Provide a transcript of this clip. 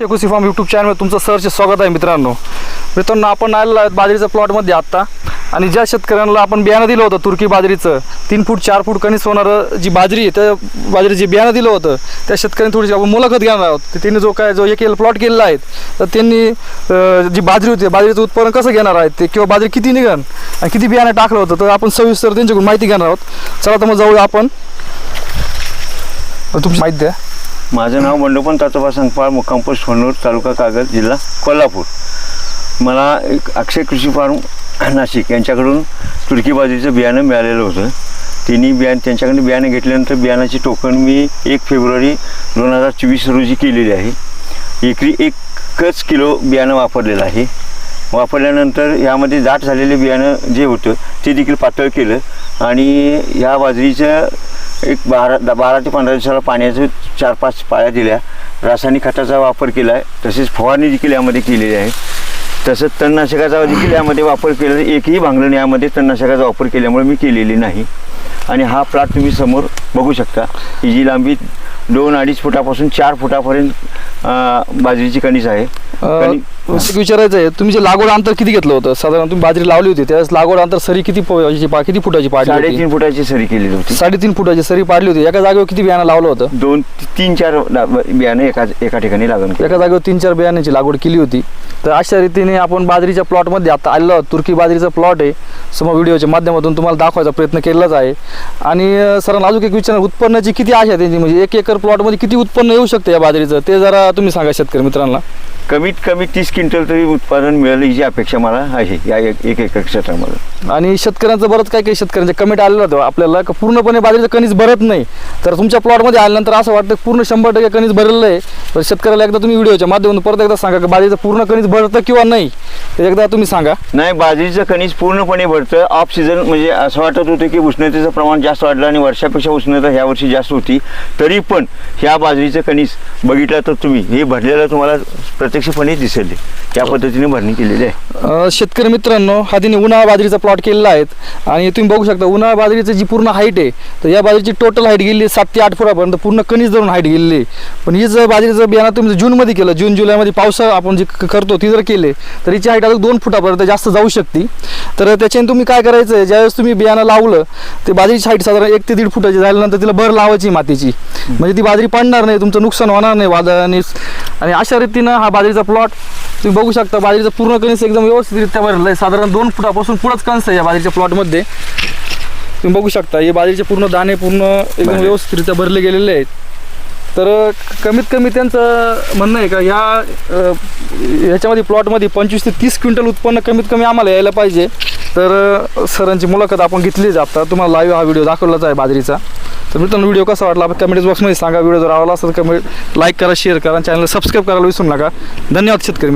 शेकुसी form YouTube चॅनलमध्ये तुमचं सरचे स्वागत आहे मित्रांनो. मित्रांनो आपण आलेलो आहेत बाजरीच्या प्लॉटमध्ये आत्ता. आणि ज्या शेतकऱ्यांना आपण बियाणं दिलं होतं तुर्की बाजरीचं तीन फूट चार फूट कणीस होणारं जी बाजरी आहे त्या बाजरी जे बियाणं दिलं होतं त्या शेतकऱ्यांनी थोडीशी आपण मुलाखत घेणार आहोत. तर त्यांनी जो काय जो एक प्लॉट केलेला आहे तर त्यांनी जी बाजरी होती बाजरीचं उत्पादन कसं घेणार आहेत ते किंवा बाजरी किती निघन आणि किती बियाणं टाकलं होतं तर आपण सविस्तर त्यांच्याकडून माहिती घेणार आहोत. चला तर मग जाऊया आपण. तुमची माहिती द्या. माझं नाव बंडोपन तातोबा संगपाळ मुक्काम पोस्ट तालुका कागद जिल्हा कोल्हापूर. मला एक अक्षय कृषी फार्म नाशिक यांच्याकडून तुर्की बाजरीचं बियाणं मिळालेलं होतं. तिन्ही बियाण त्यांच्याकडून बियाणं घेतल्यानंतर बियाणाची टोकन मी एक फेब्रुवारी दोन हजार चोवीस रोजी केलेली आहे. एकरी एकच किलो बियाणं वापरलेलं आहे. वापरल्यानंतर यामध्ये दाट झालेले बियाणं जे होतं ते देखील पातळ केलं. आणि ह्या बाजरीचं एक बारा द बारा ते पंधरा दिवसाला पाण्याचं चार पाच पाळ्या दिल्या. रासायनिक खताचा वापर केला आहे तसेच फवारणी देखील यामध्ये केलेली आहे. तसंच तणनाशकाचा देखील यामध्ये वापर केला एकही भांगलण यामध्ये तणनाशकाचा वापर केल्यामुळे मी केलेली नाही. आणि हा प्लॉट तुम्ही समोर बघू शकता. ही जी लांबी दोन अडीच फुटापासून चार फुटापर्यंत बाजरीची कणीस आहे. विचारायचं आहे तुम्ही जे लागवड अंतर किती घेतलं होतं? साधारण तुम्ही बाजरी लावली होती त्यावेळेस लागवड अंतर सरी किती प- पा- किती फुटाची पाडली होती? साडेतीन फुटाची सरी केलेली होती. साडेतीन फुटाची सरी पाडली होती. एका जागेवर किती बियाणं लावलं होतं? दोन तीन चार ला- बियाणं एका एका ठिकाणी लागण केलं. एका जागेवर तीन चार बियाण्याची लागवड केली होती. तर अशा रीतीने आपण बाजरीच्या प्लॉटमध्ये आता आलेलो आहोत. तुर्की बाजरीचा प्लॉट आहे. समोर व्हिडिओच्या माध्यमातून तुम्हाला दाखवायचा प्रयत्न केलाच आहे. आणि अं, सरांना अजून एक विचार उत्पन्नाची किती आशा आहे त्यांची? म्हणजे एक एकर प्लॉटमध्ये किती उत्पन्न येऊ शकते या बाजरीचं? ते जरा तुम्ही सांगा शेतकरी मित्रांना. कमीत कमी तीस क्विंटल तरी उत्पादन मिळेल ही अपेक्षा मला आहे या एक एक एकर क्षेत्रामध्ये. आणि शेतकऱ्यांचं बरंच काय काही शेतकऱ्यांचे कमेंट आलेलं होतं. आपल्याला का पूर्णपणे बाजरीचं कणीस भरत नाही. तर तुमच्या प्लॉटमध्ये आल्यानंतर असं वाटतं पूर्ण शंभर टक्के कणीस भरलेलं आहे. तर शेतकऱ्याला एकदा तुम्ही व्हिडिओच्या माध्यमातून परत एकदा सांगा की बाजरीचं पूर्ण कणीस भरतं किंवा नाही. ते एकदा तुम्ही सांगा. नाही बाजरीचं कणीस पूर्णपणे भरतं. ऑफ सीझन म्हणजे असं वाटत होतं की उष्णतेचं प्रमाण जास्त वाढलं आणि वर्षापेक्षा उष्णता ह्या वर्षी जास्त होती. तरी पण ह्या बाजरीचं कणीस बघितलं तर तुम्ही हे भरलेलं तुम्हाला प्रत्यक्षपणे दिसेल. या पद्धतीने भरणी केलेली आहे. शेतकरी मित्रांनो हा तिने उन्हाळा बाजरीचा प्लॉट केलेला आहे. आणि तुम्ही बघू शकता उन्हाळा बाजरीची जी पूर्ण हाईट आहे तर या बाजरीची टोटल हाईट गेली सात ते आठ फुटापर्यंत. पूर्ण कणीस धरून हाईट गेलेली आहे. पण ही जर बाजरीचं बियाणं तुम्ही जूनमध्ये केलं जून जुलैमध्ये पावसा आपण जे करतो ती जर केले तर हिची हाईट अजून दोन फुटापर्यंत जास्त जाऊ शकते. तर त्याच्याने तुम्ही काय करायचं आहे ज्यावेळेस तुम्ही बियाणं लावलं ते बाजरीची हाईट साधारण एक ते दीड फुटाची झाल्यानंतर तिला भर लावायची मातीची. म्हणजे ती बाजरी पडणार नाही तुमचं नुकसान होणार नाही वादळाने आणि अशा रीतीनं हा बाजरीचा प्लॉट तुम्ही बघू शकता. बाजरीचं पूर्ण कणीस एकदम व्यवस्थितरित्या भरलेलं आहे. साधारण दोन फुटापासून पुढंच कणस आहे या बाजरीच्या प्लॉटमध्ये तुम्ही बघू शकता हे बाजरीचे पूर्ण दाणे पूर्ण एकदम भरले. व्यवस्थितरित्या भरले गेलेले आहेत. तर कमीत कमी त्यांचं म्हणणं आहे का ह्या ह्याच्यामध्ये प्लॉटमध्ये पंचवीस ते तीस क्विंटल उत्पन्न कमीत कमी आम्हाला यायला पाहिजे. तर सरांची मुलाखत आपण घेतलीच आता. तुम्हाला लाईव्ह हा व्हिडिओ दाखवलाच आहे बाजरीचा. तर मित्रांनो व्हिडिओ कसा वाटला आपण कमेंट बॉक्समध्ये सांगा. व्हिडिओ जर आवडला असेल तर कमेंट लाईक करा शेअर करा चॅनल सबस्क्राईब करायला विसरू नका. धन्यवाद शेतकरी मित्र